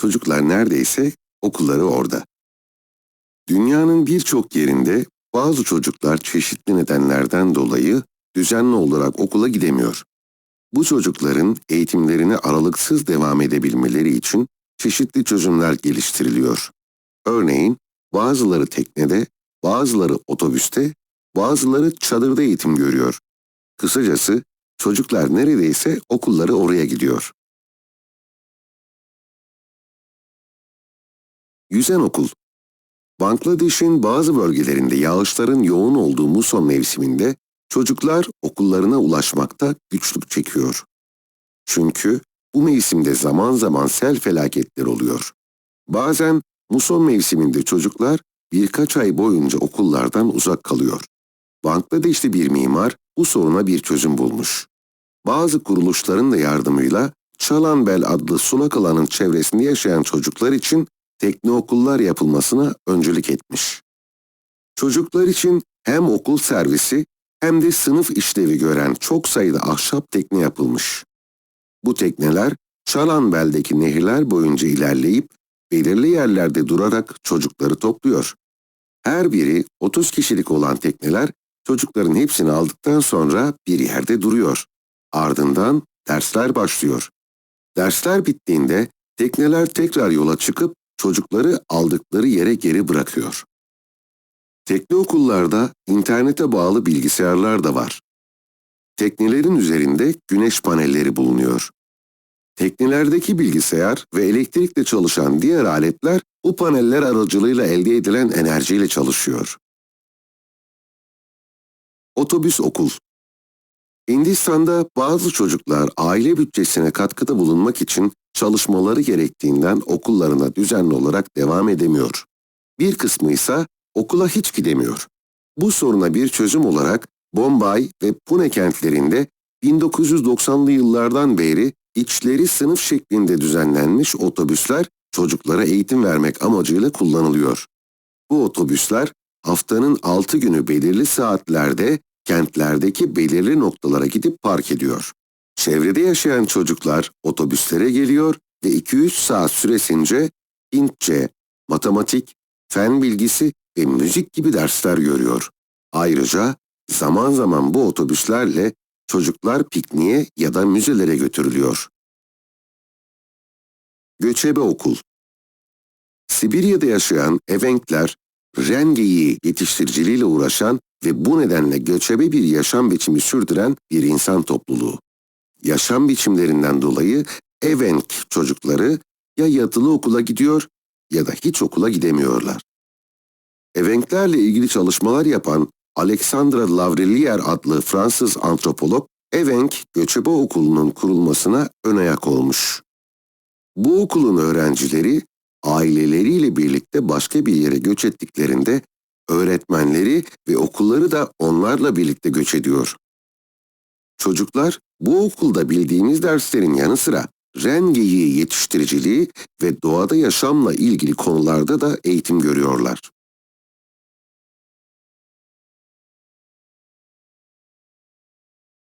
çocuklar neredeyse okulları orada. Dünyanın birçok yerinde bazı çocuklar çeşitli nedenlerden dolayı düzenli olarak okula gidemiyor. Bu çocukların eğitimlerine aralıksız devam edebilmeleri için çeşitli çözümler geliştiriliyor. Örneğin bazıları teknede, bazıları otobüste, bazıları çadırda eğitim görüyor. Kısacası çocuklar neredeyse okulları oraya gidiyor. Yüzen okul Bangladeş'in bazı bölgelerinde yağışların yoğun olduğu muson mevsiminde çocuklar okullarına ulaşmakta güçlük çekiyor. Çünkü bu mevsimde zaman zaman sel felaketleri oluyor. Bazen muson mevsiminde çocuklar birkaç ay boyunca okullardan uzak kalıyor. Bangladeşli bir mimar bu soruna bir çözüm bulmuş. Bazı kuruluşların da yardımıyla Çalanbel adlı sulak alanın çevresinde yaşayan çocuklar için tekne okullar yapılmasına öncülük etmiş. Çocuklar için hem okul servisi hem de sınıf işlevi gören çok sayıda ahşap tekne yapılmış. Bu tekneler Çalanbel'deki nehirler boyunca ilerleyip belirli yerlerde durarak çocukları topluyor. Her biri 30 kişilik olan tekneler çocukların hepsini aldıktan sonra bir yerde duruyor. Ardından dersler başlıyor. Dersler bittiğinde tekneler tekrar yola çıkıp çocukları aldıkları yere geri bırakıyor. Tekne okullarda internete bağlı bilgisayarlar da var. Teknelerin üzerinde güneş panelleri bulunuyor. Teknelerdeki bilgisayar ve elektrikle çalışan diğer aletler bu paneller aracılığıyla elde edilen enerjiyle çalışıyor. Otobüs okul Hindistan'da bazı çocuklar aile bütçesine katkıda bulunmak için çalışmaları gerektiğinden okullarına düzenli olarak devam edemiyor. Bir kısmı ise okula hiç gidemiyor. Bu soruna bir çözüm olarak Bombay ve Pune kentlerinde 1990'lı yıllardan beri içleri sınıf şeklinde düzenlenmiş otobüsler çocuklara eğitim vermek amacıyla kullanılıyor. Bu otobüsler haftanın 6 günü belirli saatlerde kentlerdeki belirli noktalara gidip park ediyor. Çevrede yaşayan çocuklar otobüslere geliyor ve 2-3 saat süresince Hintçe, matematik, fen bilgisi ve müzik gibi dersler görüyor. Ayrıca zaman zaman bu otobüslerle çocuklar pikniğe ya da müzelere götürülüyor. Göçebe okul Sibirya'da yaşayan Evenkler, rengeyi yetiştiriciliğiyle uğraşan ve bu nedenle göçebe bir yaşam biçimi sürdüren bir insan topluluğu. Yaşam biçimlerinden dolayı Evenk çocukları ya yatılı okula gidiyor ya da hiç okula gidemiyorlar. Evenklerle ilgili çalışmalar yapan Alexandra Lavrillier adlı Fransız antropolog, Evenk Göçebe Okulu'nun kurulmasına ön ayak olmuş. Bu okulun öğrencileri aileleriyle birlikte başka bir yere göç ettiklerinde öğretmenleri ve okulları da onlarla birlikte göç ediyor. Çocuklar bu okulda bildiğimiz derslerin yanı sıra rengeyi yetiştiriciliği ve doğada yaşamla ilgili konularda da eğitim görüyorlar.